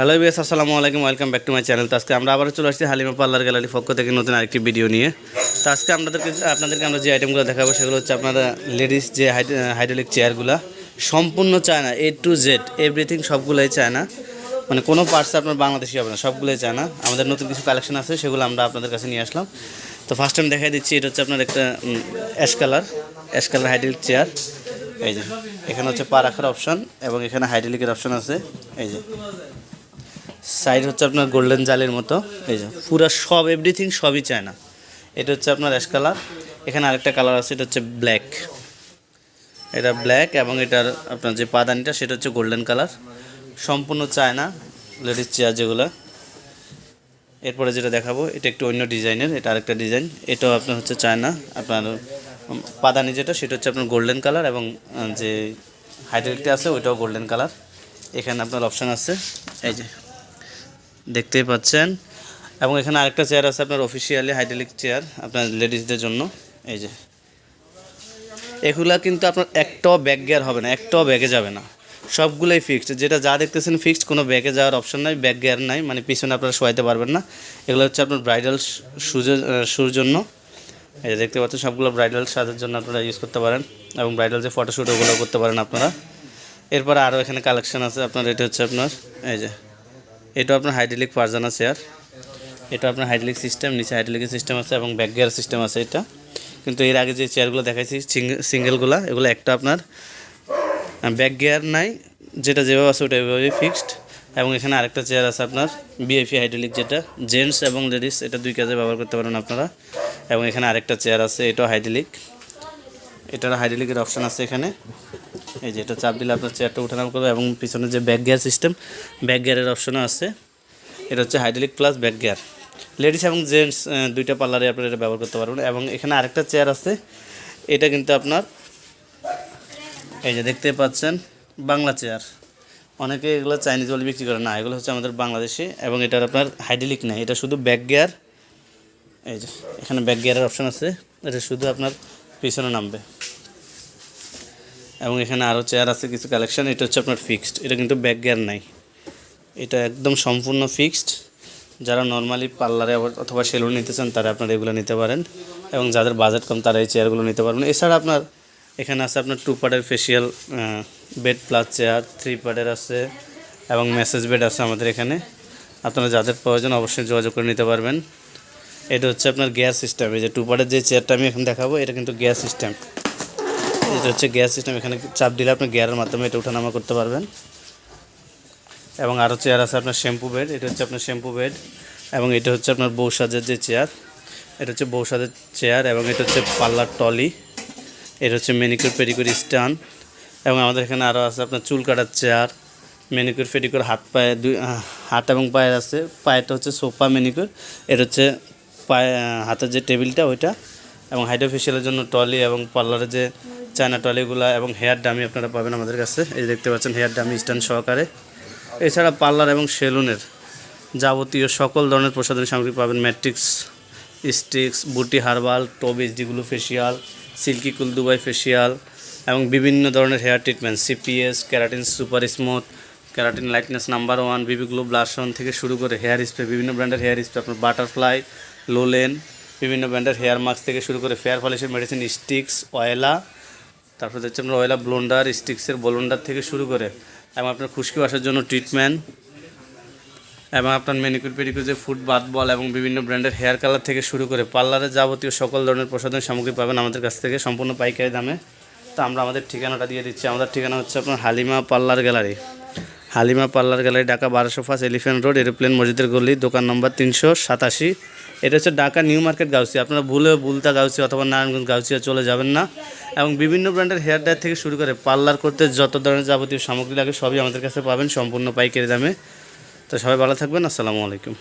Hello বিএস আসসালামু আলাইকুম, welcome back to my channel. তো আজকে আমরা আবারও চলে আসছি হালিমা পার্লার গ্যালারি পক্ষ থেকে নতুন আরেকটি ভিডিও নিয়ে। তো আজকে আপনাদেরকে আপনাদেরকে আমরা যে আইটেমগুলো দেখাবো সেগুলো হচ্ছে আপনারা লেডিস যে হাইড্রোলিক চেয়ারগুলো সম্পূর্ণ চায় না এ টু জেড এভরিথিং সবগুলোই চায় না মানে কোনো পার্টস আপনার বাংলাদেশি হবে না, সবগুলোই চায় না আমাদের নতুন কিছু কালেকশন আছে, সেগুলো আমরা আপনাদের কাছে নিয়ে আসলাম। তো ফার্স্ট টাইম দেখাই দিচ্ছি, এটা হচ্ছে আপনার একটা ash colour ash colour hydraulic chair এই যে, এখানে হচ্ছে পা রাখার অপশন এবং এখানে হাইড্রোলিকের অপশন আছে। এই যে সাইড হচ্ছে আপনার গোল্ডেন জালের মতো, এই যে। পুরো সব এভরিথিং সবই চায় না এটা হচ্ছে আপনার অ্যাশ কালার এখানে আরেকটা কালার আছে, এটা হচ্ছে ব্ল্যাক এটা ব্ল্যাক এবং এটার আপনার যে পাদানিটা, সেটা হচ্ছে গোল্ডেন কালার সম্পূর্ণ চায় না লেডিস চেয়ার যেগুলো। এরপরে যেটা দেখাবো, এটা একটু অন্য ডিজাইনের, এটা আরেকটা ডিজাইন। এটাও আপনার হচ্ছে চায়না। আপনার পাদানি যেটা, সেটা হচ্ছে আপনার গোল্ডেন কালার এবং যে হাইড্রোলিকটা আছে, ওইটাও গোল্ডেন কালার এখানে আপনার অপশান আছে, এই যে। দেখতেই পাচ্ছেন। এবং এখানে আরেকটা চেয়ার আছে আপনার অফিসিয়ালি হাইড্রোলিক চেয়ার আপনার লেডিসদের জন্য। এই যে। এগুলা কিন্তু আপনার একটাও ব্যাগ গিয়ার হবে না, একটাও ব্যাগে যাবে না। সবগুলোই ফিক্সড যেটা যা দেখতেছেন ফিক্সড কোনো ব্যাগে যাওয়ার অপশন নাই ব্যাগ গিয়ার নাই। মানে পিছনে আপনারা শোয়াইতে পারবেন না। এগুলো হচ্ছে আপনার ব্রাইডাল শুজের শুর জন্য। এই যে দেখতে পাচ্ছেন, সবগুলো ব্রাইডাল সাজের জন্য আপনারা ইউজ করতে পারেন। এবং ব্রাইডাল যে ফটোশ্যুট ওগুলো করতে পারেন আপনারা। এরপরে আরও এখানে কালেকশন আছে। আপনার এটা হচ্ছে আপনার, এই যে। এটা আপনার হাইড্রোলিক পারজানা চেয়ার এটা আপনার হাইড্রোলিক সিস্টেম নিচে হাইড্রোলিক সিস্টেম আছে এবং ব্যাক গিয়ার সিস্টেম আছে এটা। কিন্তু এর আগে যে চেয়ারগুলো দেখাইছি সিঙ্গেলগুলো এগুলো একটা আপনার ব্যাক গিয়ার নাই, যেটা যেভাবে আছে ওটা এভাবেই ফিক্সড এবং এখানে আরেকটা চেয়ার আছে আপনার বিএফি হাইড্রোলিক যেটা জেন্টস এবং লেডিস এটা দুই কাজে ব্যবহার করতে পারেন আপনারা। এবং এখানে আরেকটা চেয়ার আছে, এটাও হাইড্রোলিক এটার হাইড্রোলিকের অপশান আছে এখানে। এই যে এটা চাপ দিলে আপনার চেয়ারটা উঠানামা করবে এবং পিছনে যে ব্যাক গিয়ার সিস্টেম ব্যাক গিয়ারের অপশনও আছে। এটা হচ্ছে hydraulic plus back gear ladies এবং জেন্টস দুইটা পার্লারে আপনারা এটা ব্যবহার করতে পারবেন এবং এখানে আরেকটা চেয়ার আছে। এটা কিন্তু আপনার, এই যে দেখতে পাচ্ছেন, বাংলা চেয়ার অনেকে এগুলো চাইনিজ বলে বিক্রি করে না, এগুলো হচ্ছে আমাদের বাংলাদেশি এবং এটার আপনার হাইড্রোলিক নাই। এটা শুধু ব্যাক গিয়ার এই যে এখানে ব্যাক গিয়ারের অপশন আছে। এটা শুধু আপনার পিছনে নামবে। এবং এখানে আরও চেয়ার আছে, কিছু কালেকশন এটা হচ্ছে আপনার ফিক্সড এটা কিন্তু ব্যাক গিয়ার নাই। এটা একদম সম্পূর্ণ ফিক্সড যারা নর্মালি পার্লারে অথবা সেলুন নিতে চান, তারা আপনারা এগুলো নিতে পারেন। এবং যাদের বাজেট কম, তারা এই চেয়ারগুলো নিতে পারবেন। এছাড়া আপনার, এখানে আছে আপনার টু পার্টের facial bed plus chair three পার্টের আছে, এবং মেসেজ বেড আছে আমাদের এখানে। আপনারা যাদের প্রয়োজন অবশ্যই যোগাযোগ করে নিতে পারবেন। এটা হচ্ছে আপনার গ্যাস সিস্টেম এই যে টু পার্টের যে চেয়ারটা আমি এখন দেখাবো, এটা কিন্তু গ্যাস সিস্টেম এটা হচ্ছে গ্যাস সিস্টেম এখানে চাপ দিলে আপনি গিয়ারের মাধ্যমে এটা উঠানামা করতে পারবেন। এবং আরও চেয়ার আছে আপনার শ্যাম্পু বেড এটা হচ্ছে আপনার শ্যাম্পু বেড এবং এটা হচ্ছে আপনার বউ সাজের যে চেয়ার এটা হচ্ছে বউ সাজের চেয়ার এবং এটা হচ্ছে পাল্লার টলি এটা হচ্ছে মেনিকিউর পেডিকিউর স্টান এবং আমাদের এখানে আরও আছে আপনার চুল কাটার চেয়ার মেনিকিউর পেডিকিউর হাত পায়ে দুই হাত এবং পায়ের আছে পায়েটা হচ্ছে সোফা মেনিকিউর এটা হচ্ছে পায়ে হাতের যে টেবিলটা ওইটা, এবং হাইড্রোফেশিয়ালের জন্য টলি এবং পার্লারের যে চায়না টলিগুলো এবং হেয়ার ডামি আপনারা পাবেন আমাদের কাছে। এই দেখতে পাচ্ছেন, হেয়ার ডামি স্ট্যান্ড সহকারে। এছাড়া পার্লার এবং সেলুনের যাবতীয় সকল ধরনের প্রসাধনী সামগ্রী পাবেন। ম্যাট্রিক্স, স্টিক্স, বুটি হার্বাল, টবিস, যেগুলো facial, silky cool Dubai facial এবং বিভিন্ন ধরনের hair treatment, CPS, keratin super smooth, keratin lightness number one, BB glow blush on থেকে শুরু করে হেয়ার স্প্রে, বিভিন্ন ব্র্যান্ডের হেয়ার স্প্রে, আপনার বাটারফ্লাই, লোলেন, বিভিন্ন ব্র্যান্ডের হেয়ার মাস্ক থেকে শুরু করে ফেয়ার পলিশের মেডিসিন, স্টিক্স, অয়েলা তারপর হচ্ছে আপনার অয়েলা ব্লোন্ডার স্টিক্সের ব্লোন্ডার থেকে শুরু করে এবং আপনার খুশকি বাসার জন্য ট্রিটমেন্ট এবং আপনার মেনিকুর পেডিকুর যে ফুড বাথ বল এবং বিভিন্ন ব্র্যান্ডের হেয়ার কালার থেকে শুরু করে পার্লারের যাবতীয় সকল ধরনের প্রসাধন সামগ্রী পাবেন আমাদের কাছ থেকে, সম্পূর্ণ পাইকারি দামে। তো আমরা আমাদের ঠিকানাটা দিয়ে দিচ্ছি। আমাদের ঠিকানা হচ্ছে আপনার Halima parlour gallery. Halima parlour gallery, Dhaka বারোশো ফার্স্ট এলিফেন্ট রোড, এরোপ্লেন মসজিদের গলি, দোকান নম্বর তিনশো সাতাশি। এটা হচ্ছে ঢাকা নিউ মার্কেট গাউসি আপনারা ভুলে বুলতা গাউসি অথবা নারায়ণগঞ্জ গাউসিয়া চলে যাবেন না। এবং বিভিন্ন ব্র্যান্ডের হেয়ার ডায়ার থেকে শুরু করে পার্লার করতে যত ধরনের যাবতীয় সামগ্রী লাগে সবই আমাদের কাছে পাবেন, সম্পূর্ণ পাইকারি দামে। তো সবাই ভালো থাকবেন, আসসালামু আলাইকুম।